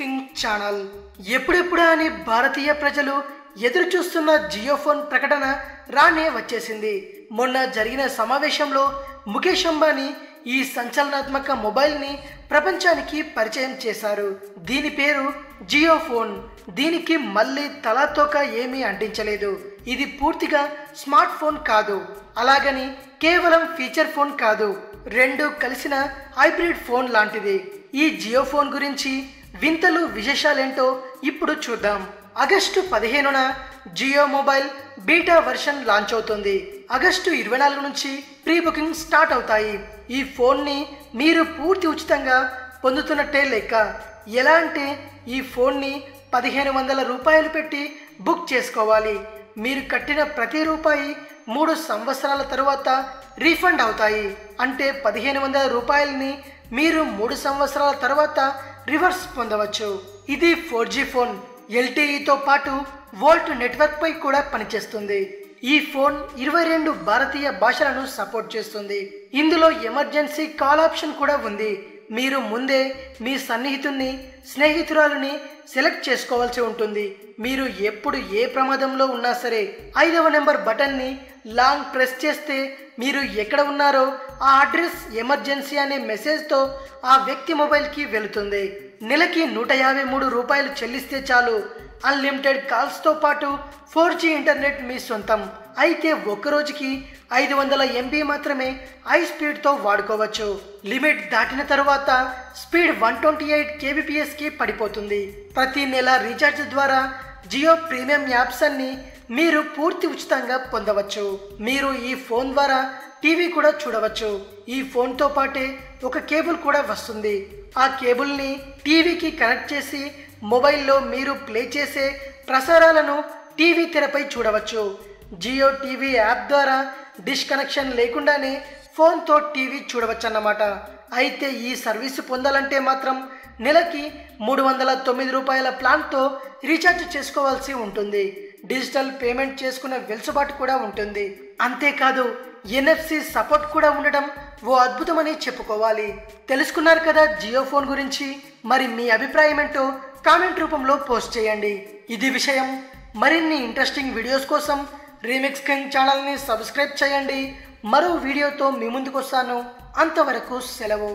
King channel. ఎప్పుడెప్పుడా అని భారతీయ ప్రజలు ఎదురు చూస్తున్న జియో ఫోన్ ప్రకటన రానే వచ్చేసింది. మొన్న జరిగిన సమావేశంలో ముఖేష్ అంబానీ ఈ సంచలనాత్మక మొబైల్ని ప్రపంచానికి పరిచయం చేశారు. దీని పేరు జియో ఫోన్. దీనికి మళ్ళీ తలాతోక ఏమీ అంటించలేదు. ఇది పూర్తిగా స్మార్ట్ ఫోన్ కాదు. అలాగని కేవలం ఫీచర్ ఫోన్ కాదు. రెండు కలిసిన హైబ్రిడ్ ఫోన్ లాంటిది. ఈ జియో ఫోన్ గురించి వింతలు విశేషాలేంటో ఇప్పుడు చూద్దాం. ఆగస్టు పదిహేనున Jio mobile beta version launch అవుతుంది. ఆగస్టు ఇరవై నాలుగు నుంచి ప్రీ బుకింగ్ స్టార్ట్ అవుతాయి. ఈ ఫోన్ని మీరు పూర్తి ఉచితంగా పొందుతున్నట్టే లెక్క. ఎలా అంటే ఈ ఫోన్ని పదిహేను వందల రూపాయలు పెట్టి బుక్ చేసుకోవాలి? మీరు కట్టిన ప్రతి రూపాయి మూడు సంవత్సరాల తరువాత రీఫండ్ అవుతాయి. అంటే పదిహేను వందల రూపాయలని మీరు మూడు సంవత్సరాల తర్వాత రివర్స్ పొందవచ్చు. ఇది ఫోర్ జీ ఫోన్ ఎల్టీఈతో పాటు వోల్ట్ నెట్వర్క్ పై కూడా పనిచేస్తుంది. ఈ ఫోన్ ఇరవై రెండు భారతీయ భాషలను సపోర్ట్ చేస్తుంది. ఇందులో ఎమర్జెన్సీ కాల్ ఆప్షన్ కూడా ఉంది. మీరు ముందే మీ సన్నిహితుల్ని స్నేహితురాలని సెలెక్ట్ చేసుకోవాల్సి ఉంటుంది. మీరు ఎప్పుడు ఏ ప్రమాదంలో ఉన్నా సరే ఐదవ నెంబర్ బటన్ని లాంగ్ ప్రెస్ చేస్తే మీరు ఎక్కడ ఉన్నారో ఆ అడ్రస్ ఎమర్జెన్సీ అనే మెసేజ్తో ఆ వ్యక్తి మొబైల్కి వెళుతుంది. నెలకి నూట యాభై మూడు రూపాయలు చెల్లిస్తే చాలు. అన్లిమిటెడ్ కాల్స్తో పాటు ఫోర్ జీ ఇంటర్నెట్ మీ సొంతం. అయితే ఒక్క రోజుకి ఐదు వందల ఎంబీ మాత్రమే హై స్పీడ్తో వాడుకోవచ్చు. లిమిట్ దాటిన తరువాత స్పీడ్ వన్ ట్వంటీ ఎయిట్ కేబీపీఎస్కి పడిపోతుంది. ప్రతి నెల రీఛార్జ్ ద్వారా జియో ప్రీమియం యాప్స్ అన్ని మీరు పూర్తి ఉచితంగా పొందవచ్చు. మీరు ఈ ఫోన్ ద్వారా టీవీ కూడా చూడవచ్చు. ఈ ఫోన్తో పాటే ఒక కేబుల్ కూడా వస్తుంది. ఆ కేబుల్ని టీవీకి కనెక్ట్ చేసి మొబైల్లో మీరు ప్లే చేసే ప్రసారాలను టీవీ తెరపై చూడవచ్చు. జియో టీవీ యాప్ ద్వారా డిష్ కనెక్షన్ లేకుండానే ఫోన్తో టీవీ చూడవచ్చు అన్నమాట అయితే ఈ సర్వీసు పొందాలంటే మాత్రం నెలకి మూడు వందల తొమ్మిది రూపాయల ప్లాన్తో రీఛార్జ్ చేసుకోవాల్సి ఉంటుంది. డిజిటల్ పేమెంట్ చేసుకునే వెలుసుబాటు కూడా ఉంటుంది. అంతేకాదు ఎన్ఎఫ్సి సపోర్ట్ కూడా ఉండడం ఓ అద్భుతమని చెప్పుకోవాలి. తెలుసుకున్నారు కదా జియో ఫోన్ గురించి? మరి మీ అభిప్రాయం ఏంటో కామెంట్ రూపంలో పోస్ట్ చేయండి. ఇది విషయం. మరిన్ని ఇంట్రెస్టింగ్ వీడియోస్ కోసం రీమిక్స్ కింగ్ ఛానల్ని సబ్స్క్రైబ్ చేయండి. మరో వీడియోతో మీ ముందుకు వస్తాను అంతవరకు సెలవు.